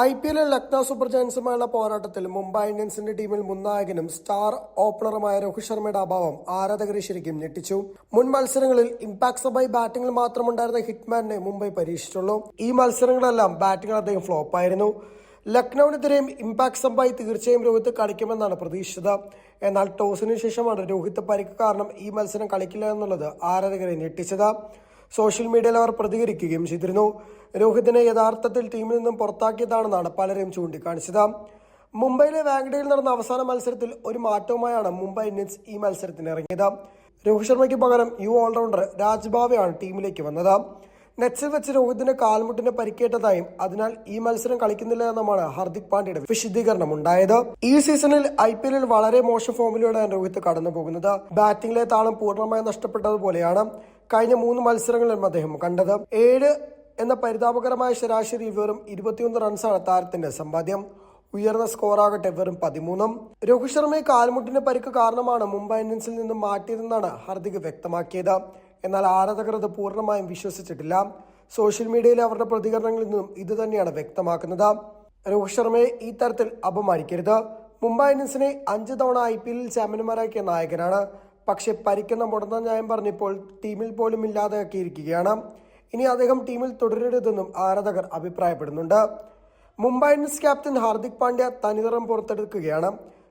I P എല്ലിൽ Lucknow super ജയൻസുമായുള്ള പോരാട്ടത്തിൽ മുംബൈ ഇന്ത്യൻസിന്റെ ടീമിൽ മുൻനായകനും സ്റ്റാർ ഓപ്പണറുമായ രോഹിത് ശർമ്മയുടെ അഭാവം ആരാധകരെ ശരിക്കും ഞെട്ടിച്ചു. മുൻ മത്സരങ്ങളിൽ ഇംപാക്ട് സബായി ബാറ്റിംഗിൽ മാത്രമുണ്ടായിരുന്ന ഹിറ്റ്മാനെ മുംബൈ പരീക്ഷിച്ചുള്ളൂ. ഈ മത്സരങ്ങളെല്ലാം ബാറ്റിംഗിൽ അദ്ദേഹം ഫ്ലോപ്പായിരുന്നു. ലക്നൌവിനെതിരെയും ഇംപാക്ട് സബായി തീർച്ചയായും രോഹിത് കളിക്കുമെന്നാണ് പ്രതീക്ഷിച്ചത്. എന്നാൽ ടോസിന് ശേഷമാണ് രോഹിത് പരിക്ക് കാരണം ഈ മത്സരം കളിക്കില്ല എന്നുള്ളത് ആരാധകരെ ഞെട്ടിച്ചത്. സോഷ്യൽ മീഡിയയിൽ അവർ പ്രതികരിക്കുകയും ചെയ്തിരുന്നു. രോഹിതിനെ യഥാർത്ഥത്തിൽ ടീമിൽ നിന്നും പുറത്താക്കിയതാണെന്നാണ് പലരും ചൂണ്ടിക്കാണിച്ചത്. മുംബൈയിലെ വാങ്കഡയിൽ നടന്ന അവസാന മത്സരത്തിൽ ഒരു മാറ്റവുമായാണ് മുംബൈ ഇന്ത്യൻസ് ഈ മത്സരത്തിന് ഇറങ്ങിയത് രോഹിത് ശർമ്മയ്ക്ക് പകരം യു ഓൾറൗണ്ടർ രാജ്ഭാവയാണ് ടീമിലേക്ക് വന്നത്. നെറ്റ്സിൽ വെച്ച് രോഹിതിന് കാൽമുട്ടിന് പരിക്കേറ്റതായും അതിനാൽ ഈ മത്സരം കളിക്കുന്നില്ല എന്നുമാണ് ഹർദിക് പാണ്ഡ്യയുടെ വിശദീകരണം ഉണ്ടായത് ഈ സീസണിൽ ഐ പി എല്ലിൽ വളരെ മോശം ഫോമിലൂടെയാണ് രോഹിത് കടന്നു പോകുന്നത് ബാറ്റിംഗിലെ താളം പൂർണമായി നഷ്ടപ്പെട്ടതുപോലെയാണ്. കഴിഞ്ഞ മൂന്ന് മത്സരങ്ങളിലും അദ്ദേഹം കണ്ടത്. ഏഴ് എന്ന പരിതാപകരമായ ശരാശരി വെറും ഇരുപത്തിയൊന്ന് റൺസാണ് താരത്തിന്റെ സമ്പാദ്യം. ഉയർന്ന സ്കോറാകട്ടെ വെറും പതിമൂന്നും. രോഹിത് ശർമ്മയെ കാൽമുട്ടിന്റെ പരിക്ക് കാരണമാണ് മുംബൈ ഇന്ത്യൻസിൽ നിന്നും മാറ്റിയതെന്നാണ് ഹർദിക് വ്യക്തമാക്കിയത്. എന്നാൽ ആരാധകർ അത് പൂർണമായും വിശ്വസിച്ചിട്ടില്ല. സോഷ്യൽ മീഡിയയിലെ അവരുടെ പ്രതികരണങ്ങളിൽ നിന്നും ഇത് തന്നെയാണ് വ്യക്തമാക്കുന്നത്. രോഹിത് ശർമ്മയെ ഈ തരത്തിൽ അപമാനിക്കരുത്. മുംബൈ ഇന്ത്യൻസിനെ അഞ്ച് തവണ ഐ പി എല്ലിൽ ചാമ്പ്യന്മാരാക്കിയ നായകനാണ് പക്ഷെ പരിക്കുന്ന മുടന്ന ന്യായം പറഞ്ഞപ്പോൾ ടീമിൽ പോലും ഇല്ലാതാക്കിയിരിക്കുകയാണ്. ഇനി അദ്ദേഹം ടീമിൽ തുടരരുതെന്നും ആരാധകർ അഭിപ്രായപ്പെടുന്നുണ്ട്. മുംബൈ ഇന്ത്യൻസ് ക്യാപ്റ്റൻ ഹാർദിക് പാണ്ഡ്യ തനിനിറം പുറത്തെടുക്കുകയാണ്.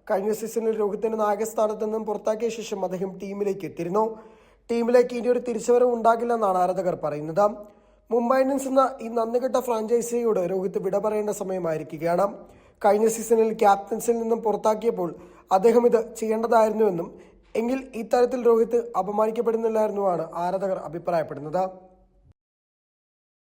കഴിഞ്ഞ സീസണിൽ രോഹിത്തിന്റെ നായകസ്ഥാനത്ത് നിന്നും പുറത്താക്കിയ ശേഷം അദ്ദേഹം ടീമിലേക്ക് എത്തിയിരുന്നു. ടീമിലേക്ക് ഇനി ഒരു തിരിച്ചുവരവ് ഉണ്ടാകില്ലെന്നാണ് ആരാധകർ പറയുന്നത്. മുംബൈ ഇന്ത്യൻസ് എന്ന ഈ നന്ദികെട്ട ഫ്രാഞ്ചൈസിയോട് രോഹിത് വിട പറയേണ്ട സമയമായിരിക്കുകയാണ്. കഴിഞ്ഞ സീസണിൽ ക്യാപ്റ്റൻസിൽ നിന്നും പുറത്താക്കിയപ്പോൾ അദ്ദേഹം ഇത് ചെയ്യേണ്ടതായിരുന്നുവെന്നും എങ്കിൽ ഇത്തരത്തിൽ രോഹിത് അപമാനിക്കപ്പെടുന്നില്ലായിരുന്നുവാണ് ആരാധകർ അഭിപ്രായപ്പെടുന്നത്.